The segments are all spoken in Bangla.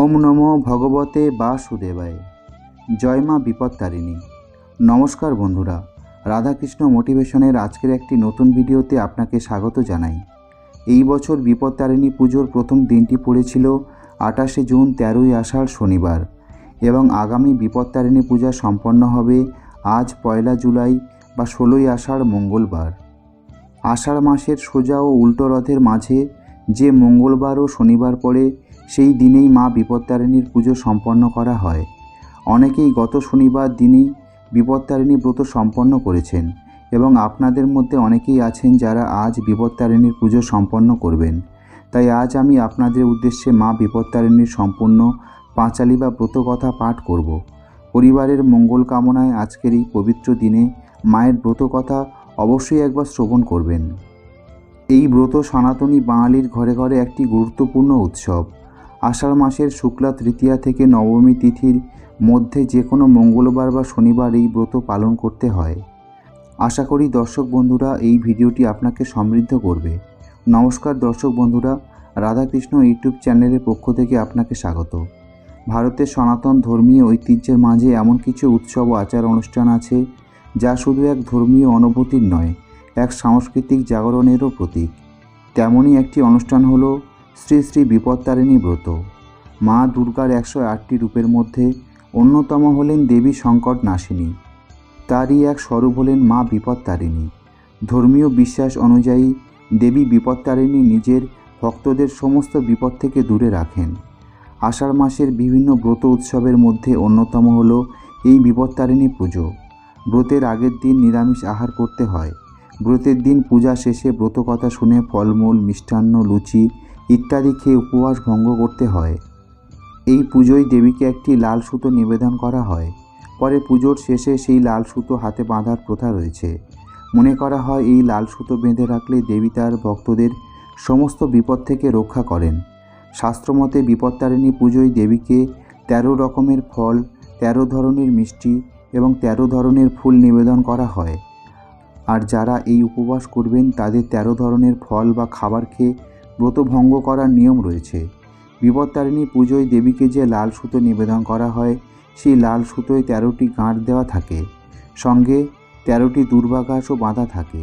ওম নমো ভগবতে বাসুদেবায়। জয় মা বিপত্তারিণী। নমস্কার বন্ধুরা, রাধাকৃষ্ণ মোটিভেশনের আজকের একটি নতুন ভিডিওতে আপনাকে স্বাগত জানাই। এই বছর বিপত্তারিণী পুজোর প্রথম দিনটি পড়েছিল আঠাশে জুন তেরোই আষাঢ় শনিবার এবং আগামী বিপত্তারিণী পূজা সম্পন্ন হবে আজ পয়লা জুলাই বা ষোলোই আষাঢ় মঙ্গলবার। আষাঢ় মাসের সোজা ও উল্টো রথের মাঝে যে মঙ্গলবার ও শনিবার পড়ে সেই দিনেই মা বিপত্তারিণীর পুজো সম্পন্ন করা হয়। অনেকেই গত শনিবার দিনেই বিপত্তারিণী ব্রত সম্পন্ন করেছেন এবং আপনাদের মধ্যে অনেকেই আছেন যারা আজ বিপত্তারিণীর পুজো সম্পন্ন করবেন। তাই আজ আমি আপনাদের উদ্দেশ্যে মা বিপত্তারিণীর সম্পূর্ণ পাঁচালি বা ব্রতকথা পাঠ করব। পরিবারের মঙ্গল কামনায় আজকের এই পবিত্র দিনে মায়ের ব্রতকথা অবশ্যই একবার শ্রবণ করবেন। এই ব্রত সনাতনী বাঙালির ঘরে ঘরে একটি গুরুত্বপূর্ণ উৎসব। আষাঢ় মাসের শুক্লা তৃতীয়া থেকে নবমী তিথির মধ্যে যে কোনো মঙ্গলবার বা শনিবার এই ব্রত পালন করতে হয়। আশা করি দর্শক বন্ধুরা এই ভিডিওটি আপনাকে সমৃদ্ধ করবে। নমস্কার দর্শক বন্ধুরা, রাধাকৃষ্ণ ইউটিউব চ্যানেলের পক্ষ থেকে আপনাকে স্বাগত। ভারতের সনাতন ধর্মীয় ঐতিহ্যের মাঝে এমন কিছু উৎসব ও আচার অনুষ্ঠান আছে যা শুধু এক ধর্মীয় অনুভূতির নয়, এক সাংস্কৃতিক জাগরণেরও প্রতীক। তেমনই একটি অনুষ্ঠান হলো শ্রী শ্রী বিপত্তারিণী ব্রত। মা দুর্গার একশো আটটি রূপের মধ্যে অন্যতম হলেন দেবী সংকট নাশিনী। তারই এক স্বরূপ হলেন মা বিপত্তারিণী। ধর্মীয় বিশ্বাস অনুযায়ী দেবী বিপত্তারিণী নিজের ভক্তদের সমস্ত বিপদ থেকে দূরে রাখেন। আষাঢ় মাসের বিভিন্ন ব্রত উৎসবের মধ্যে অন্যতম হলো এই বিপত্তারিণী পুজো। ব্রতের আগের দিন নিরামিষ আহার করতে হয়। ব্রতের দিন পূজা শেষে ব্রতকথা শুনে ফলমূল, মিষ্টান্ন, লুচি ইত্যাদি খেয়ে উপবাস ভঙ্গ করতে হয়। এই পুজোয় দেবীকে একটি লাল সুতো নিবেদন করা হয়। পরে পুজোর শেষে সেই লাল সুতো হাতে বাঁধার প্রথা রয়েছে। মনে করা হয় এই লাল সুতো বেঁধে রাখলে দেবী তার ভক্তদের সমস্ত বিপদ থেকে রক্ষা করেন। শাস্ত্রমতে বিপত্তারিণী পুজোয় দেবীকে তেরো রকমের ফল, তেরো ধরনের মিষ্টি এবং তেরো ধরনের ফুল নিবেদন করা হয়। আর যারা এই উপবাস করবেন, তাদের তেরো ধরনের ফল বা খাবার খেয়ে ব্রত ভঙ্গ করার নিয়ম রয়েছে। বিপত্তারিণী পুজোয় দেবীকে যে লাল সুতো নিবেদন করা হয়, সেই লাল সুতোয় তেরোটি গাঁট দেওয়া থাকে। সঙ্গে তেরোটি দুর্বাঘাসও বাঁধা থাকে।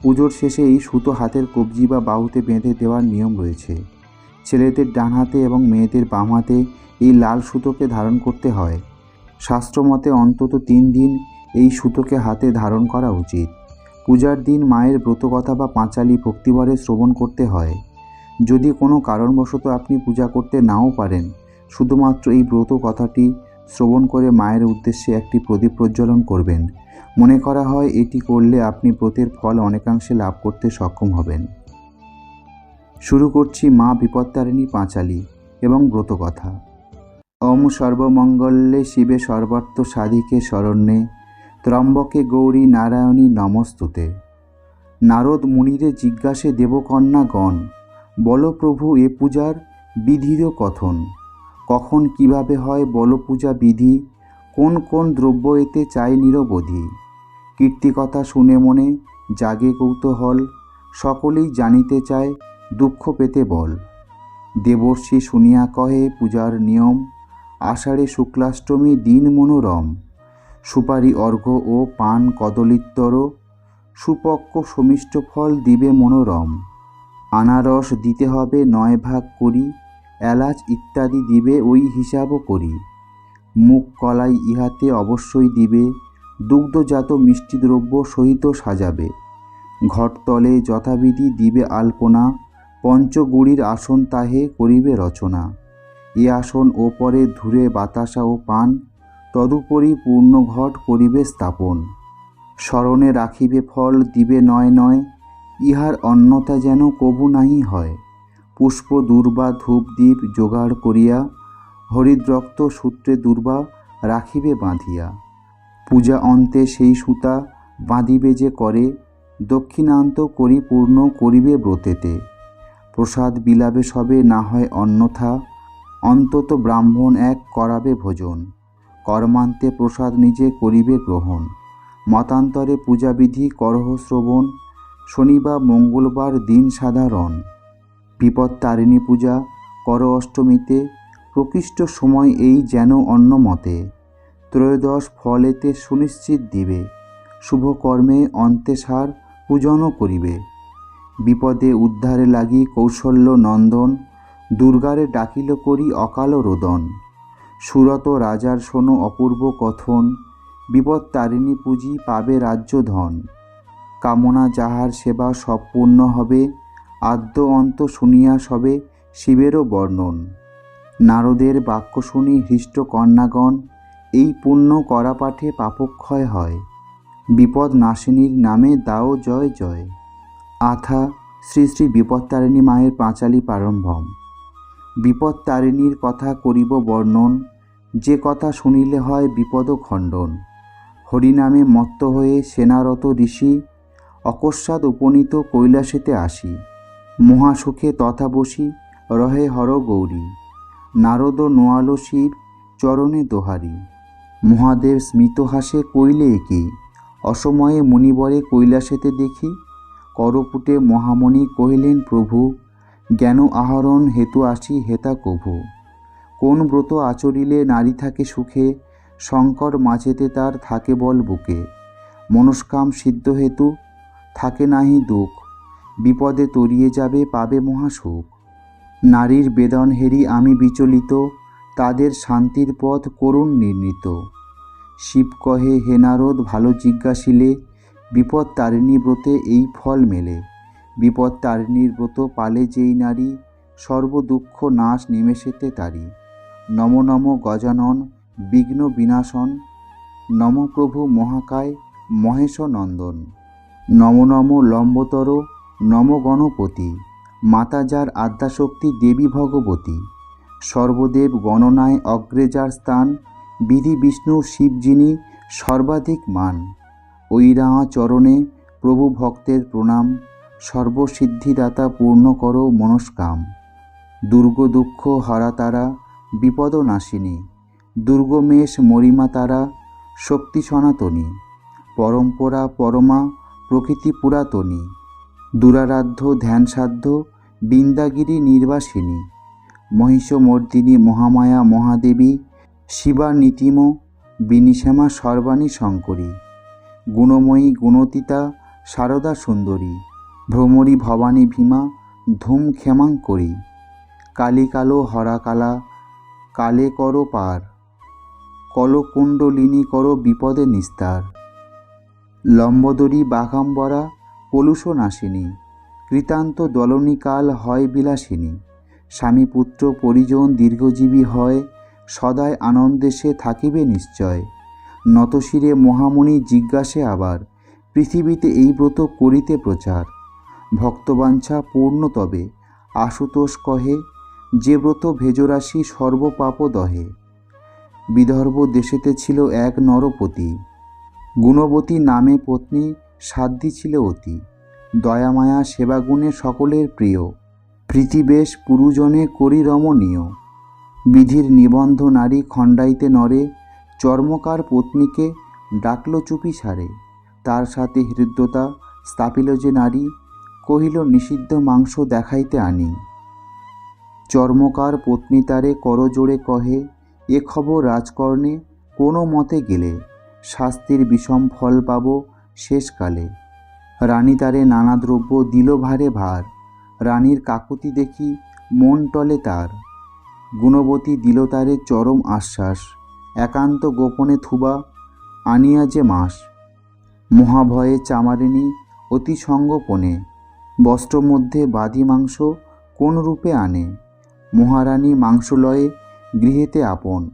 পুজোর শেষে এই সুতো হাতের কবজি বা বাহুতে বেঁধে দেওয়ার নিয়ম রয়েছে। ছেলেদের ডান হাতে এবং মেয়েদের বাম হাতে এই লাল সুতোকে ধারণ করতে হয়। শাস্ত্রমতে অন্তত তিন দিন এই সুতোকে হাতে ধারণ করা উচিত। পূজার দিন মায়ের ব্রতকথা বা পাঁচালি ভক্তিভরে শ্রবণ করতে হয়। যদি কোনো কারণবশত আপনি পূজা করতে নাও পারেন, শুধুমাত্র এই ব্রত কথাটি শ্রবণ করে মায়ের উদ্দেশ্যে একটি প্রদীপ প্রজ্বলন করবেন। মনে করা হয় এটি করলে আপনি ব্রতের ফল অনেকাংশে লাভ করতে সক্ষম হবেন। শুরু করছি মা বিপত্তারিণী পাঁচালি এবং ব্রতকথা। ওম সর্বমঙ্গলে শিবে সর্বার্থ সাধিকে শরণ্যে, ত্রম্বকে গৌরী নারায়ণী নমস্তুতে। নারদ মুনিরে জিজ্ঞাসে দেবকন্যাগণ বল প্রভু এ পূজার বিধির কথন। কখন কীভাবে হয় বল পূজা বিধি। কোন কোন দ্রব্য এতে চাই নিরবধি। কীর্তিকথা শুনে মনে জাগে কৌতূহল। সকলেই জানিতে চায় দুঃখ পেতে বল। দেবর্ষি শুনিয়া কহে পূজার নিয়ম। আষাঢ়ে শুক্লাষ্টমী দিন মনোরম। সুপারি অর্ঘ্য ও পান কদলিত্তর। সুপক্ষ সমিষ্ট ফল দিবে মনোরম। আনারস দিতে হবে, নয় ভাগ করি, এলাচ ইত্যাদি দিবে, ওই হিসাবও করি। মুখ কলাই ইহাতে অবশ্যই দিবে, দুগ্ধজাত মিষ্টি দ্রব্য সহিত সাজাবে। ঘটতলে যথাবিধি দিবে আলপনা, পঞ্চগুড়ির আসন তাহে করিবে রচনা। এ আসন ওপরে ধুরে বাতাসা ও পান, তদুপরি পূর্ণ ঘট করিবে স্থাপন। স্মরণে রাখিবে ফল, দিবে নয় নয় ইহার অন্যতা যেন কবু নাহি হয়। পুষ্প, দুর্বা, ধূপ, দ্বীপ জোগাড় করিয়া হরিদ্রক্ত সূত্রে দুর্বা রাখিবে বাঁধিয়া। পূজা অন্তে সেই সুতা বাঁধিবে যে করে, দক্ষিণান্ত করি পূর্ণ করিবে ব্রতেতে। প্রসাদ বিলাবে সবে না হয় অন্যথা, অন্তত ব্রাহ্মণ এক করাবে ভোজন। কর্মান্তে প্রসাদ নিজে করিবে গ্রহণ। মতান্তরে পূজাবিধি, করহ শ্রবণ শনিবার মঙ্গলবার দিন সাধারণ। বিপদ তারিণী পূজা, কর অষ্টমীতে প্রকৃষ্ট সময় এই যেন অন্য মতে। ত্রয়োদশ ফলেতে সুনিশ্চিত দিবে শুভকর্মে অন্তেসার পূজনও করিবে। বিপদে উদ্ধারে লাগি কৌশল্য নন্দন, দুর্গারে ডাকিল করি অকাল রোদন। সুরত রাজার শোনো অপূর্ব কথন, বিপদ তারিণী পুঁজি পাবে রাজ্য ধন। কামনা যাহার সেবা সব পূর্ণ হবে, আদ্য অন্ত শুনিয়া সবে শিবেরও বর্ণন। নারদের বাক্য শুনি হৃষ্ট কন্যাগণ, এই পুণ্য করা পাঠে পাপক্ষয় হয়। বিপদ নাশিনীর নামে দাও জয় জয়। আথা, শ্রী শ্রী বিপত্তারিণী মায়ের পাঁচালী প্রারম্ভম। বিপত্তারিণীর কথা করিব বর্ণন, যে কথা শুনিলে হয় বিপদ খণ্ডন হরিনামে মত্ত হয়ে সেনারত ঋষি অকস্মাৎ উপনীত কৈলাসেতে আসি। মহাসুখে তথা বসি রহে হর গৌরী। নারদ নোয়ালো শিব চরণে দোহারি। মহাদেব স্মিত হাসে কইলে একি, অসময়ে মুনিবরে কৈলাসেতে দেখি। করপুটে মহামণি কহিলেন, প্রভু, জ্ঞান আহরণ হেতু আসি হেতা কভু। কোন ব্রত আচরিলে নারী থাকে সুখে, শঙ্কর মাঝেতে তার থাকে বল বুকে। মনস্কাম সিদ্ধ হেতু থাকে নাহি দুঃখ। বিপদে তরিয়ে যাবে, পাবে মহাসুখ। নারীর বেদন হেরি আমি বিচলিত, তাদের শান্তির পথ করুণ নির্ণীত। শিব কহে হেনারদ ভালো জিজ্ঞাসিলে, বিপদ তারিণী ব্রতে এই ফল মেলে। বিপদ তারিণীর ব্রত পালে যেই নারী, সর্ব দুঃখ নাশ নিমেষেতে তারি। নম নম গজানন, বিঘ্ন বিনাশন, নম প্রভু মহাকায় মহেশ নন্দন। নম নম লম্বতর, নম গণপতি, মাতা যার আদ্যাশক্তি দেবী ভগবতী। সর্বদেব গণনায় অগ্রে যার স্থান, বিধি বিষ্ণু শিব যিনি সর্বাধিক মান। ঐরাহা চরণে প্রভু ভক্তের প্রণাম, সর্বসিদ্ধিদাতা পূর্ণ করো মনস্কাম। দুর্গ দুঃখ হরা তারা, বিপদ নাশিনী। দুর্গমেশ মরিমা তারা, শক্তি সনাতনী। পরম্পরা পরমা প্রকৃতি পুরাতনী, দুরারাধ্য, ধ্যানসাধ্য, বৃন্দাগিরি নির্বাসিনী, মহিষমর্দিনী, মহামায়া, মহাদেবী শিবা নীতিম বিনিশ্যামা, সর্বাণী, শঙ্করী, গুণময়ী গুণতিতা সারদা সুন্দরী, ভ্রমরী, ভবানী ভীমা, ধূম ক্ষেমাঙ্করী কালী কালো হরা কালা কালে করো পার, কলকুণ্ডলিনী করো বিপদে নিস্তার। লম্বদরী বাঘাম্বরা পলুষ নাশিনী কৃতান্ত দলনিকাল হয় বিলাসিনী। স্বামী পুত্র পরিজন দীর্ঘজীবী হয়, সদায় আনন্দে সে থাকিবে নিশ্চয়। নতশিরে মহামণি জিজ্ঞাসে আবার, পৃথিবীতে এই ব্রত করিতে প্রচার? ভক্তবাঞ্ছা পূর্ণ তবে, আশুতোষ কহে, যে ব্রত ভেজরাশি সর্বপাপ দহে বিদর্ভ দেশেতে ছিল এক নরপতি। গুণবতী নামে পত্নী সাধ্যী ছিল অতি। দয়ামায়া সেবাগুণে সকলের প্রিয়। প্রীতিবেশ পুরুজনে করি রমণীয়। বিধির নিবন্ধ নারী খণ্ডাইতে নরে চর্মকার পত্নীকে ডাকল চুপি সারে। তার সাথে হৃদ্যতা স্থাপিল যে নারী, কহিল, নিষিদ্ধ মাংস দেখাইতে আনি। চর্মকার পত্নী তারে করজোড়ে কহে, এ খবর রাজকর্ণে কোনো মতে গেলে শাস্তির বিষম ফল পাব শেষকালে। রানী তারে নানা দ্রব্য দিল ভারে ভার। রানীর কাকুতি দেখি মন টলে তার। গুণবতী দিল তারে চরম আশ্বাস। একান্ত গোপনে থুবা আনিয়া যে মাস। মহাভয়ে চামারিনী অতি সঙ্গোপনে। বস্ত্র মধ্যে বাদি মাংস কোন রূপে আনে? মহারানী মাংসলয়ে গৃহেতে আপন।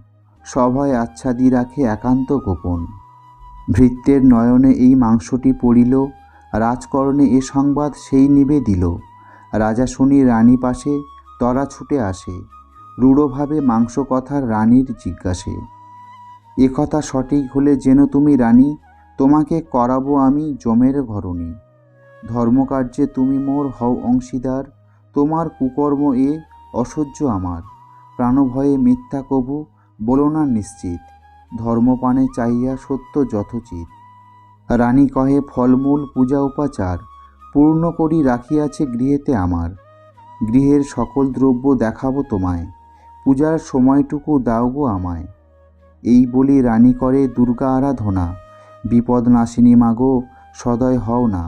সভয় আচ্ছাদি রাখে একান্ত গোপন। ভৃত্যের নয়নে এই মাংসটি পড়িল, রাজকর্ণে এ সংবাদ সেই নিবে দিল। রাজা শুনি রানী পাশে তরা ছুটে আসে, রূঢ়ভাবে মাংস কথার রানীর জিজ্ঞাসে একথা সঠিক হলে যেন তুমি রানী, তোমাকে করাবো আমি জমের ঘরণী। ধর্মকার্যে তুমি মোর হও অংশীদার, তোমার কুকর্ম এ অসহ্য আমার। প্রাণভয়ে মিথ্যা কবু বলো না নিশ্চিত, ধর্মপানে চাহিয়া সত্য যথোচিত। রানী কহে, ফলমূল, পূজা, উপাচার, পূর্ণ করি রাখিয়াছে গৃহেতে আমার। গৃহের সকল দ্রব্য দেখাবো তোমায়, পূজার সময়টুকু দাও গো আমায়। এই বলি রানী করে দুর্গা আরাধনা, বিপদ নাশিনী মাগো, সদয় হও না।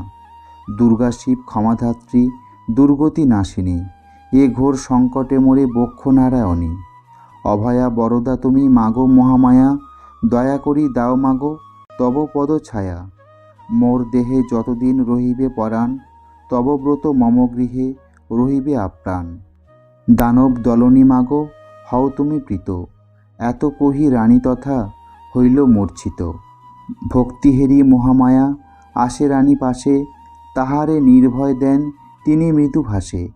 দুর্গা শিব ক্ষমাধাত্রী, দুর্গতি নাশিনী, এ ঘোর সংকটে মরে বক্ষ নারায়ণী। অভয়া বরদা তুমি মাগো মহামায়া, দয়া করি দাও মাগো, তব পদ ছায়া। মোর দেহে যতদিন রহিবে পরাণ, তব ব্রত মম গৃহে রহিবে আপ্রাণ। দানব দলনী মাগো, হও তুমি প্রীত। এত কহি রানী তথা হইল মূর্ছিত। ভক্তিহেরি মহামায়া, আসে রানী পাশে, তাহারে নির্ভয় দেন তিনি মৃদু ভাসে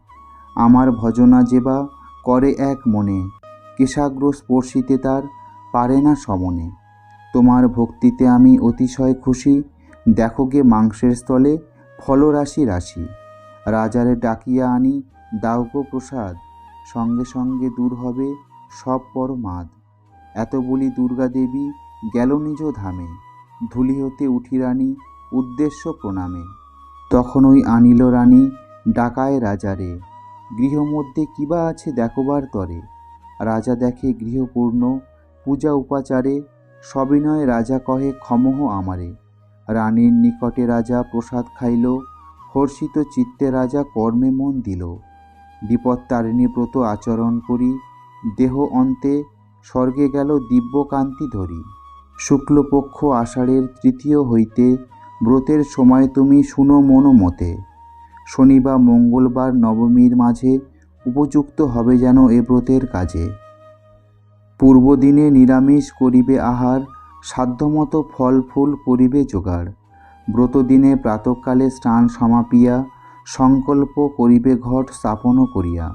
আমার ভজনা যেবা করে এক মনে। কেশাগ্র স্পর্শিতে তার পারে না সমনে। তোমার ভক্তিতে আমি অতিশয় খুশি। দেখো গে মাংসের স্থলে ফলরাশি রাশি। রাজারে ডাকিয়া আনি দাউগো প্রসাদ, সঙ্গে সঙ্গে দূর হবে সব পরমাদ। এত বলি দুর্গা দেবী গেল নিজ ধামে। ধুলি হতে উঠি রানী উদ্দেশ্য প্রণামে। তখন ওই আনিল রানী ডাকায় রাজারে, গৃহমধ্যে কিবা আছে দেখবার তরে? রাজা দেখে গৃহপূর্ণ, পূজা উপাচারে, সবিনয় রাজা কহে, ক্ষমহ আমারে। রানীর নিকটে রাজা প্রসাদ খাইল, হর্ষিত চিত্তে রাজা কর্মে মন দিল। বিপত্তারিণী ব্রত আচরণ করি, দেহ অন্তে, স্বর্গে গেল দিব্যকান্তি ধরি। শুক্লপক্ষ আষাঢ়ের তৃতীয় হইতে, ব্রতের সময় তুমি শুনো মনো মতে শনি মঙ্গলবার নবমীর মাঝে উপযুক্ত হবে যেন এ ব্রতের কাজে। পূর্বদিনে নিরামিষ করিবে আহার, সাধ্যমতো ফল ফুল করিবে জোগাড়। ব্রতদিনে প্রাতকালে স্নান সমাপিয়া, সংকল্প করিবে ঘট স্থাপন করিয়া।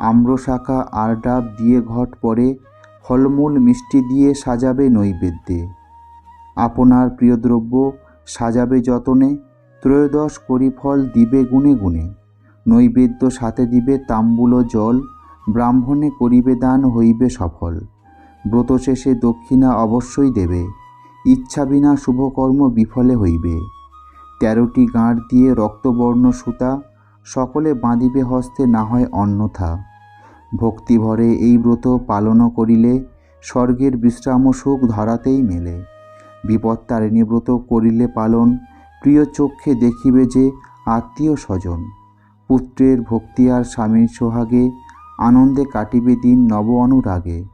আম্রশাখা আর ডাব দিয়ে ঘট পরে, ফলমূল মিষ্টি দিয়ে সাজাবে নৈবেদ্যে। আপনার প্রিয় দ্রব্য সাজাবে যতনে, ত্রয়োদশ করি ফল দিবে গুণে গুণে নৈবেদ্য সাথে দিবে তাম্বুল জল, ব্রাহ্মণে করিবে দান হইবে সফল। ব্রত শেষে দক্ষিণা অবশ্যই দেবে, ইচ্ছা বিনা শুভকর্ম বিফলে হইবে। তেরোটি গাঁট দিয়ে রক্তবর্ণ সুতা, সকলে বাঁধিবে হস্তে না হয় অন্যথা। ভক্তিভরে এই ব্রত পালন করিলে স্বর্গের বিশ্রাম সুখ ধরাতেই মেলে। বিপত্তারিণী ব্রত করিলে পালন, প্রিয় চক্ষে দেখিবে যে আত্মীয় স্বজন। পুত্রের ভক্তি আর স্বামীর সোহাগে আনন্দে কাটিবে দিন নব অনুরাগে।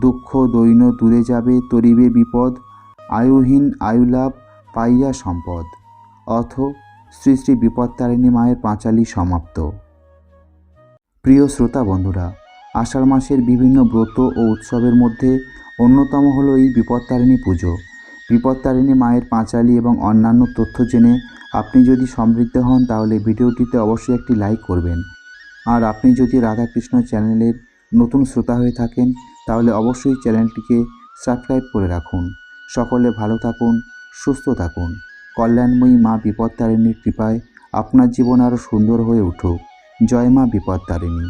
দুঃখ দৈন্য দূরে যাবে, তরিবে বিপদ, আয়ুহীন আয়ুলাভ পাইয়া সম্পদ। অথ শ্রী শ্রী বিপত্তারিণী মায়ের পাঁচালী সমাপ্ত। প্রিয় শ্রোতা বন্ধুরা, আষাঢ় মাসের বিভিন্ন ব্রত ও উৎসবের মধ্যে অন্যতম হলো এই বিপত্তারিণী পুজো। বিপত্তারিণী মায়ের পাঁচালী এবং অন্যান্য তথ্য জেনে আপনি যদি সমৃদ্ধ হন, তাহলে ভিডিওটিতে অবশ্যই একটি লাইক করবেন। আর আপনি যদি রাধাকৃষ্ণ চ্যানেলের নতুন শ্রোতা হয়ে থাকেন, তাহলে অবশ্যই চ্যানেলটিকে সাবস্ক্রাইব করে রাখুন। সকলে ভালো থাকুন, সুস্থ থাকুন। কল্যাণময়ী মা বিপত্তারিণীর কৃপায় আপনার জীবন আরও সুন্দর হয়ে উঠুক। জয় মা বিপত্তারিণী